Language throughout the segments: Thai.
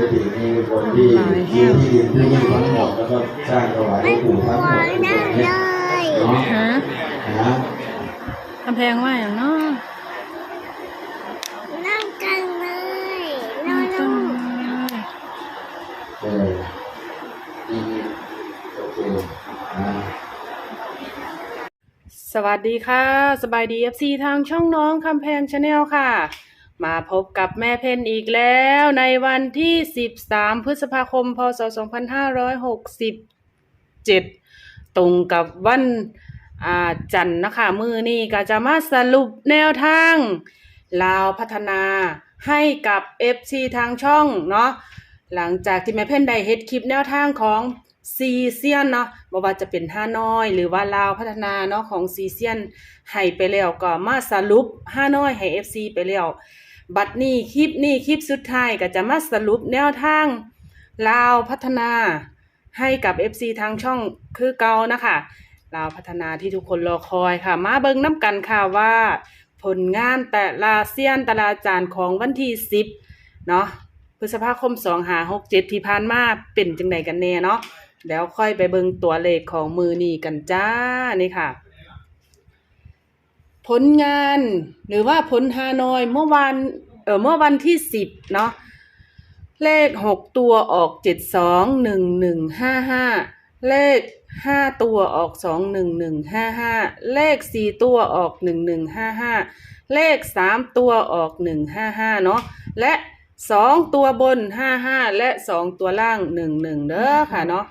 ฤาษีมีคนที่ซื้อที่ดินที่นี่ทั้งหมดแล้วก็สร้างถวายหลวงปู่ทั้งหมดทุกคนเนี่ยเนาะฮะนะกำแพงว่าอย่างเนาะนั่งกันเลยนอนลงเออดีโอเคนะสวัสดีค่ะ สบายดี FC ทางช่องน้องคำแพงชาแนลค่ะ มาพบกับแม่เพนอีกแล้วในวันที่ 13 พฤษภาคม พศ 2567 ตรงกับวันจันทร์นะคะ มือนี้ก็จะมาสรุปแนวทางลาวพัฒนาให้กับ FC ทางช่องเนาะหลังจากที่แม่เพนได้เฮ็ดคลิปแนวทางของซีเซียนเนาะบ่ว่าจะเป็นฮาน้อย หรือว่าลาวพัฒนาเนาะของซีเซียนให้ไปแล้วก็มาสรุปฮาน้อยให้ FC ไปแล้ว บัดนี้คลิปนี้คลิปสุดท้ายก็จะมาสรุปแนวทางลาวพัฒนาให้กับ FC ทางช่องคือเก่านะคะลาวพัฒนาที่ทุกคนรอคอยค่ะ มาเบิ่งน้ำกันค่ะว่า ผลงานแต่ละเซียนต่ลาจารย์ของวันที่ 10 เนาะพฤษภาคมสองหาหกเจ็ดที่ผ่านมาเป็นจังใดกันแน่เนาะแล้วค่อยไปเบิ่งตัวเลขของมือนี้กันจ้านี่ค่ะ ผลงาน หรือว่าผลฮานอยเมื่อวันเออเมื่อวันที่สิบเนาะเลขหกตัวออกเจ็ดสองหนึ่งหนึ่งห้าห้าเลขห้าตัวออกสองหนึ่งหนึ่งห้าห้าเลขสี่ตัวออกหนึ่งหนึ่งห้าห้าเลขสามตัวออกหนึ่งห้าห้าเนาะและสองตัวบนห้าห้าและสองตัวล่างหนึ่งหนึ่งเด้อค่ะเนาะ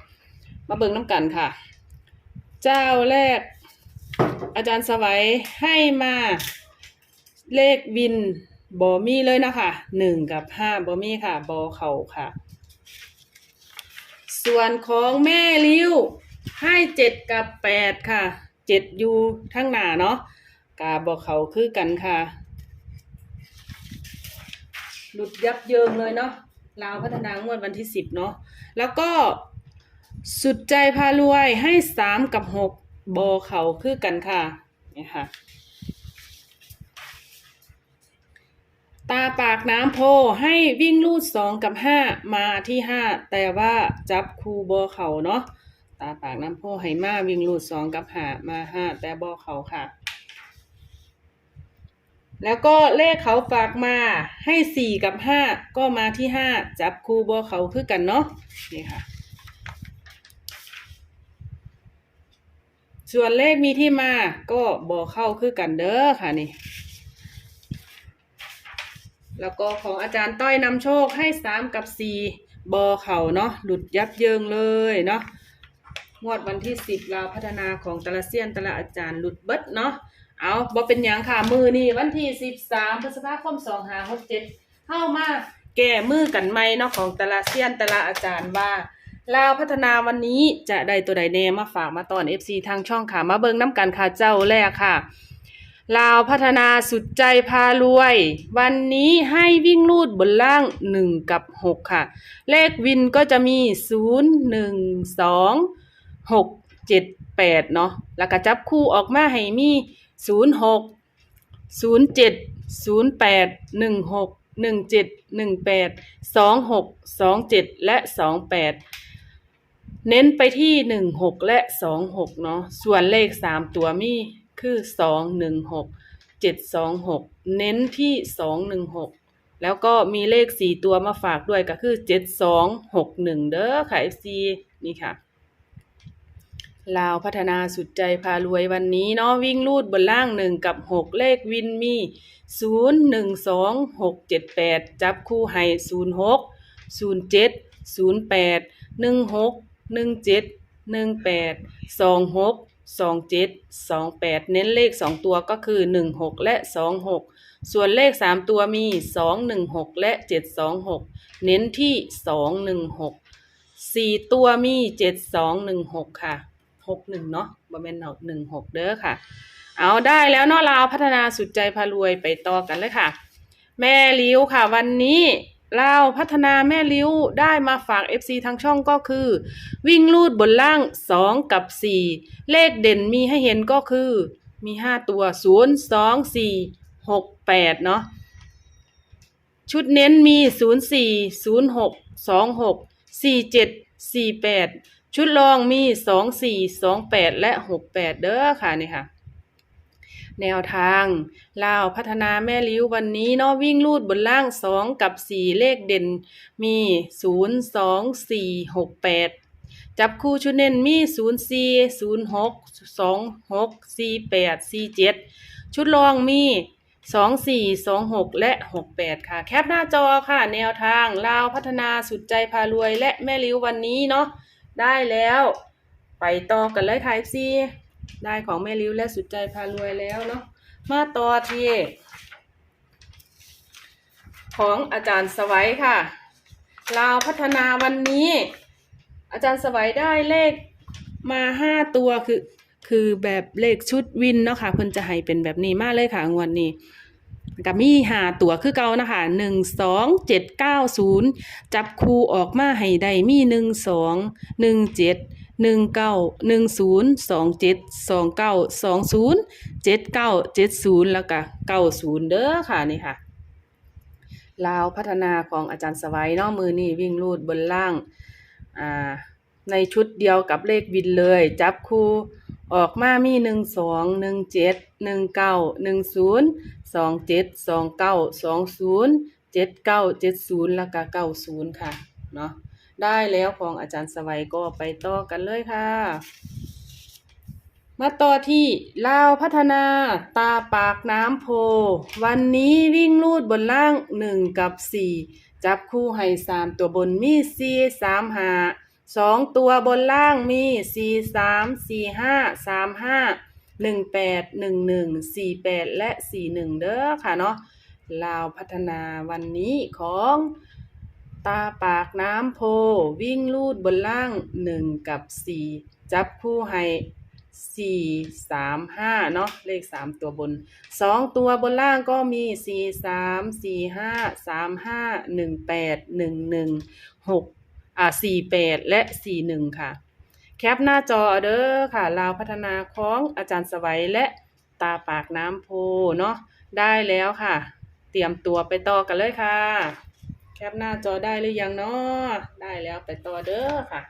มาเบิ่งน้ำกันค่ะ เจ้าแรก อาจารย์สวัยให้มาเลขวินบอมีเลยนะคะหนึ่งกับห้าบอมีค่ะบอเขาค่ะ ส่วนของแม่ริ้วให้เจ็ดกับแปดค่ะเจ็ดอยู่ทั้งหน้าเนาะกาบอเขาคือกันค่ะ หลุดยับเยิงเลยเนาะลาวพัฒนางวดวันที่สิบเนาะแล้วก็สุดใจพารวยให้สามกับหก บเขาคือกันค่ะนี่ค่ะ ตาปากน้ำโพให้วิ่งลูดสองกับห้ามาที่ห้าแต่ว่าจับคูบอเขาเนาะตาปากน้ำโพให้มาวิ่งลูดสองกับห้ามาห้าแต่บอเขาค่ะ แล้วก็เลขเขาฝากมาให้สี่กับห้าก็มาที่ห้าจับคู่บอเขาคือกันเนาะนี่ค่ะ ส่วนเลขมีที่มาก็บอเข้าคือกันเด้อค่ะนี่ แล้วก็ของอาจารย์ต้อยนำโชคให้สามกับสี่บอเขาเนาะหลุดยับเยิงเลยเนาะงวดวันที่สิบเราวพัฒนาของต่ละเซียนต่ละอาจารย์หลุดเบิดเนาะเอาบ่เป็นหยังค่ะมือนี่วันที่สิบสามพฤษภาคมสองหาหกเจ็ดเข้ามาแก้มือกันไหมเนาะของต่ละเซียนต่ละอาจารย์ว่า ลาวพัฒนาวันนี้จะได้ตัวใดแน่มาฝากมาตอน FC ทางช่องค่ะ มาเบิงน้ำกันค่ะเจ้าแรกค่ะ ลาวพัฒนาสุดใจพารวย วันนี้ให้วิ่งลูดบนล่างหนึ่งกับหกค่ะ เลขวินก็จะมีศูนย์หนึ่งสองหกเจ็ดแปดเนาะแล้วก็จับคู่ออกมาให้มีศูนย์หกศูนย์เจ็ดศูนย์แปดหนึ่งหกหนึ่งเจ็ดหนึ่งแปดสองหกสองเจ็ดและสองแปด เน้นไปที่หนึ่งหกและสองหกเนาะ ส่วนเลขสามตัวมีคือสองหนึ่งหกเจ็ดสองหกเน้นที่สองหนึ่งหกแล้วก็มีเลขสี่ตัวมาฝากด้วยก็คือเจ็ดสองหกหนึ่งเด้อค่ะ FC นี่ค่ะลาวพัฒนาสุดใจพารวยวันนี้เนาะวิ่งลูดบนล่างหนึ่งกับหกเลขวินมีศูนย์หนึ่งสองหกเจ็ดแปดจับคู่ให้ศูนย์หกศูนย์เจ็ดศูนย์แปดหนึ่งหก หนึ่งเจ็ดหนึ่งแปดสองหกสองเจ็ดสองแปดเน้นเลขสองตัวก็คือหนึ่งหกและสองหกส่วนเลขสามตัวมีสองหนึ่งหกและเจ็ดสองหกเน้นที่สองหนึ่งหกสี่ตัวมีเจ็ดสองหนึ่งหกค่ะหกหนึ่งเนาะบ่แม่นเนาะหนึ่งหกเด้อค่ะ เอาได้แล้วเนาะลาวพัฒนาสุดใจพารวยไปต่อกันเลยค่ะ แม่ลิ้วค่ะวันนี้ ลาวพัฒนาแม่ลิ้วได้มาฝาก FC ทางช่องก็คือ วิ่งลูดบนล่างสองกับสี่เลขเด่นมีให้เห็นก็คือมีห้าตัวศูนย์สองสี่หกแปดเนาะชุดเน้นมี 04 06 26 47 48 ชุดรองมี 24 28 และ 68 เด้อค่ะนี่ค่ะ แนวทางลาวพัฒนาแม่ลิ้ววันนี้เนาะวิ่งลูดบนล่าง 2 กับ 4 เลขเด่นมี 0 2 4 6 8 จับคู่ชุดเน้นมี 0 4 0 6 2 6 4 8 4 7 ชุดรองมีสองสี่สองหกและหกแปดค่ะ แคปหน้าจอค่ะ แนวทางลาวพัฒนาสุดใจพารวยและแม่ริ้ววันนี้เนาะได้แล้ว ไปต่อกันเลยค่ะซี ได้ของแม่ริ้วและสุดใจพารวยแล้วเนาะมาต่อที่ของอาจารย์สวัยค่ะลาวพัฒนาวันนี้ อาจารย์สวัยได้เลขมาห้าตัวคือ คือแบบเลขชุดวินเนาะค่ะเพิ่นจะให้เป็นแบบนี้มาเลยค่ะงวดนี้ก็มีหาตัวคือเก่านะคะหนึ่งสองเจ็ดเก้าศูนย์จับคูออกมาให้ได้มีหนึ่งสองหนึ่งเจ็ด หนึ่งเก้าหนึ่งศูนย์สองเจ็ดสองเก้าสองศูนย์เจ็ดเก้าเจ็ดศูนย์แล้วก็เก้าศูนย์เด้อค่ะนี่ค่ะลาวพัฒนาของอาจารย์สวัยนาะมือนี่วิ่งลูดบนล่างอ่าในชุดเดียวกับเลขวินเลย จับคู่ออกมามีหนึ่งสองหนึ่งเจ็ดหนึ่งเก้าหนึ่งศูนย์สองเจ็ดสองเก้าสองศูนย์เจ็ดเก้าเจ็ดศูนย์แล้วก็เก้าศูนย์ค่ะเนาะ ได้แล้วของอาจารย์สวัยก็ไปต่อกันเลยค่ะ มาต่อที่ลาวพัฒนาตาปากน้ำโพ วันนี้วิ่งลูดบนล่างหนึ่งกับสี่จับคู่ให้สามตัวบนมีสี่สามหาสองตัวบนล่างมีสี่สามสี่ห้าสามห้าหนึ่งแปดหนึ่งหนึ่งสี่แปดและสี่หนึ่งเด้อค่ะเนาะลาวพัฒนาวันนี้ของ ตาปากน้ำโพ วิ่งลูดบนล่างหนึ่งกับสี่จับคู่ให้สี่สามห้าเนาะเลขสามตัวบนสองตัวบนล่างก็มีสี่สามสี่ห้าสามห้าหนึ่งแปดหนึ่งหนึ่งหกอ่า48แปดและ41ค่ะ แคปหน้าจอเด้อค่ะลาวพัฒนาของอาจารย์สวัยและตาปากน้ำโพเนาะได้แล้วค่ะ เตรียมตัวไปต่อกันเลยค่ะ แคปหน้าจอได้หรือยังเนาะได้แล้วไปต่อเด้อค่ะ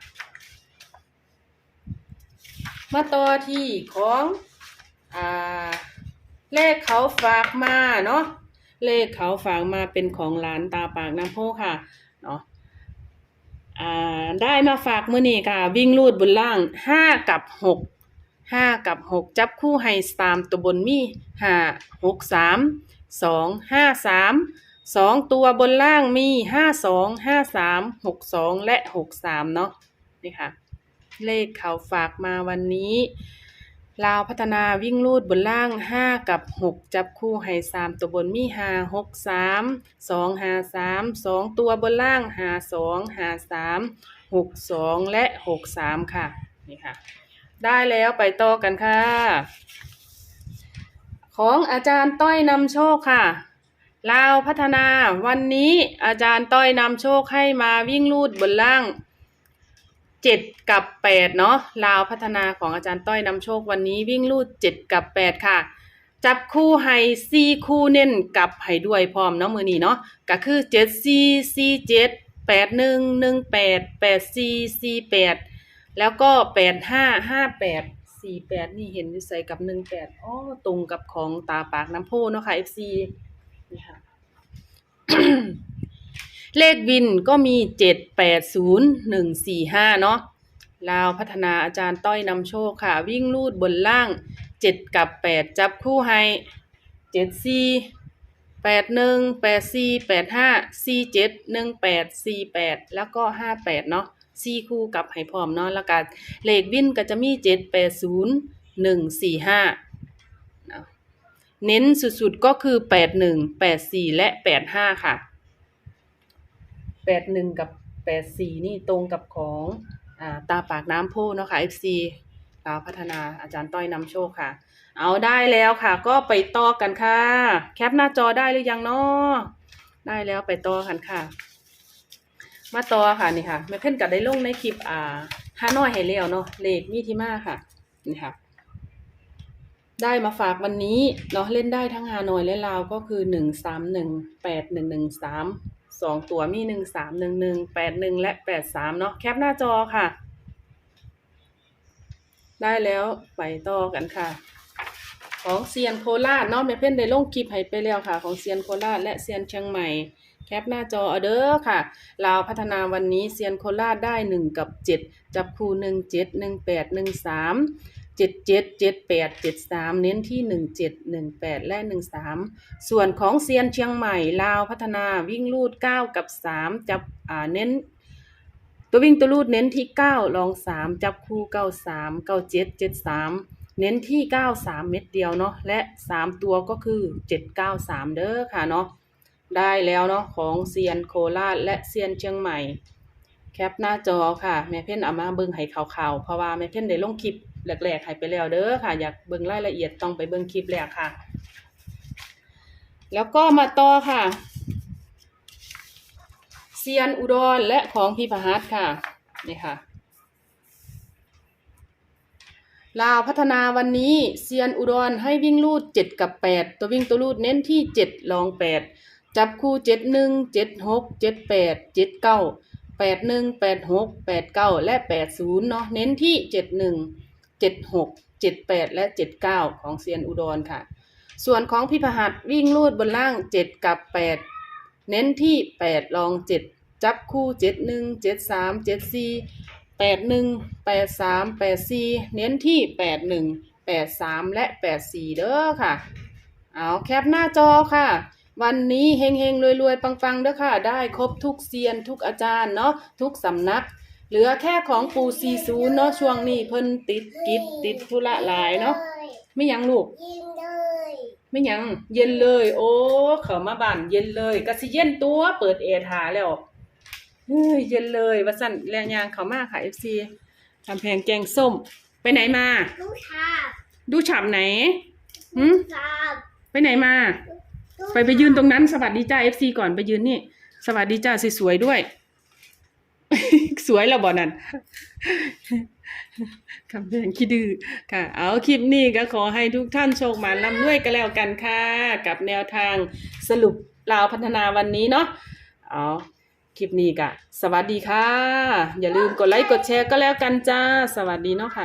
มาต่อที่ของอ่าเลขเขาฝากมาเนาะเลขเขาฝากมาเป็นของหลานตาปากน้ำโพค่ะเนาะอ่าได้มาฝากมื้อนี้ค่ะ วิ่งลูดบนล่างห้ากับหกห้ากับหกจับคู่ให้สามตัวบนมีห้าหกสามสองห้าสาม สองตัวบนล่างมีห้าสองห้าสามหกสองและหกสามเนาะนี่ค่ะ เลขเขาฝากมาวันนี้ลาวพัฒนาวิ่งลูดบนล่างห้ากับหกจับคู่ให้สามตัวบนมีห้าหกสามสองห้าสามสองตัวบนล่างห้าสองห้าสามหกสองและหกสามค่ะ นี่ค่ะ ได้แล้วไปต่อกันค่ะ ของอาจารย์ต้อยนำโชคค่ะ ลาวพัฒนาวันนี้อาจารย์ต้อยนำโชคให้มาวิ่งลูดบนล่างเจ็ดกับแปดเนาะลาวพัฒนาของอาจารย์ต้อยนำโชควันนี้วิ่งลูดเจ็ดกับแปดค่ะ จับคู่ให้ซีคู่เน้นกับให้ด้วยพร้อมเนาะมือนี้เนาะก็คือเจ็ดซีซีเจ็ดแปดหนึ่งหนึ่งแปดแปดซีซีแปดแล้วก็แปดห้าห้าแปดสี่แปดนี่เห็นอยู่ใส่กับหนึ่งแปดอ๋อตรงกับของตาปากน้ำโพเนาะค่ะ FC นี่ค่ะ เลขวินก็มีเจ็ดแปดศูนย์หนึ่งสี่ห้าเนาะลาวพัฒนาอาจารย์ต้อยนำโชคค่ะ วิ่งลูดบนล่างเจ็ดกับแปดจับคู่ให้เจ็ดสี่แปดหนึ่งแปดสี่แปดห้าสี่เจ็ดหนึ่งแปดสี่แปดแล้วก็ห้าแปดเนาะสี่คู่กับให้พร้อมเนาะแล้วก็เลขวินก็จะมีเจ็ดแปดศูนย์หนึ่งสี่ห้า เน้นสุดๆก็คือแปดหนึ่งแปดสี่และแปดห้าค่ะแปดหนึ่งกับแปดสี่นี่ตรงกับของอาตาปากน้ำโพเนาะค่ะ FC ลาวพัฒนาอาจารย์ต้อยนำโชคค่ะ เอาได้แล้วค่ะ ก็ไปต่อกันค่ะ แคปหน้าจอได้หรือยังเนาะได้แล้วไปต่อกันค่ะ มาต่อค่ะนี่ค่ะแม่เพ่นกัได้ลงในคลิปอ่าฮานอยให้แล้วเนาะเลขมีที่มาค่ะ นี่ค่ะ ได้มาฝากวันนี้เนาะเล่นได้ทั้งฮานอยและลาวก็คือหนึ่งสามหนึ่งแปดหนึ่งหนึ่งสามสองตัวมีหนึ่งสามหนึ่งหนึ่งแปดหนึ่งและแปดสามเนาะแคปหน้าจอค่ะ ได้แล้วไปต่อกันค่ะ ของเซียนโคราชเนาะเมเพ่นได้ลงคลิปให้ไปแล้วค่ะ ของเซียนโคราชและเซียนเชียงใหม่แคปหน้าจอเอาเด้อค่ะ ลาวพัฒนาวันนี้เซียนโคราชได้ 1 กับ 7 จับคู่ 1 7 1 8 1 3 เจ็ดเจ็ดเจ็ดแปดเจ็ดสามเน้นที่หนึ่งเจ็ดหนึ่งแปดและหนึ่งสามส่วนของเซียนเชียงใหม่ลาวพัฒนาวิ่งลูดเก้ากับสามจับอ่าเน้น ตัววิ่งตัวลูดเน้นที่เก้าลองสามจับคู่เก้าสามเก้าเจ็ดเจ็ดสามเน้นที่เก้าสามเม็ดเดียวเนาะและสามตัวก็คือเจ็ดเก้าสามเด้อค่ะเนาะได้แล้วเนาะของเซียนโคราชและเซียนเชียงใหม่ แคปหน้าจอค่ะแม่เพ่นเอามาเบิ่งให้ข่าวๆเพราะว่าแม่เพ่นได้ลงคลิป แรกๆให้ไปแล้วเด้อค่ะ อยากเบิ่งรายละเอียดต้องไปเบิ่งคลิปแรกค่ะ แล้วก็มาต่อค่ะเซียนอุดรและของพี่พหัสค่ะนี่ค่ะลาวพัฒนาวันนี้เซียนอุดรให้วิ่งลูดเจ็ดกับแปดตัววิ่งตัวลูดเน้นที่เจ็ดลองแปดจับคู่เจ็ดหนึ่งเจ็ดหกเจ็ดแปดเจ็ดเก้าแปดหนึ่งแปดหกแปดเก้าและแปดศูนย์เนาะเน้นที่เจ็ ดหนึ่งเจ็ดหกเจ็ดแปดและเจ็ดเก้าของเซียนอุดรค่ะ ส่วนของพี่พหัสวิ่งลูดบนล่างเจ็ดกับแปดเน้นที่แปดลองเจ็ดจับคู่เจ็ดหนึ่งเจ็ดสามเจ็ดสี่แปดหนึ่งแปดสามแปดสี่เน้นที่แปดหนึ่งแปดสามและแปดสี่เด้อค่ะ เอาแคปหน้าจอค่ะ วันนี้เฮงเฮงรวยรวยๆปังๆเด้อค่ะ ได้ครบทุกเซียนทุกอาจารย์เนาะทุกสำนัก เหลือแค่ของปูซีซูเนาะช่วงนี้เพิ่นติดกิจติดธุระหลายเนาะไม่ยังลูก ยิงเลยไม่ยังเย็นเลย โอ้เขามาบ้านเย็นเลยก็สิเย็นตัวเปิดแอร์ทาแล้วเฮ้ยเย็นเลยว่าสั่นแรงยางเขามากค่ะ FC ทำแพงแกงส้ม ไปไหนมา ลูกชาบดูฉาบไหนหืมชาบไปไหนมาไปไปยืนตรงนั้นสวัสดีจ้า FC ก่อนไปยืนนี่ สวัสดีจ้าสวยๆด้วย สวยแล้วบ่นั่นคำแพงคิดดื้อค่ะ เอาคลิปนี้ก็ขอให้ทุกท่านโชคมานร่ำรวยกันแล้วกันค่ะ กับแนวทางสรุปลาวพัฒนาวันนี้เนาะเอาคลิปนี้ก็สวัสดีค่ะ อย่าลืมกดไลค์กดแชร์ก็แล้วกันจ้า สวัสดีเนาะค่ะ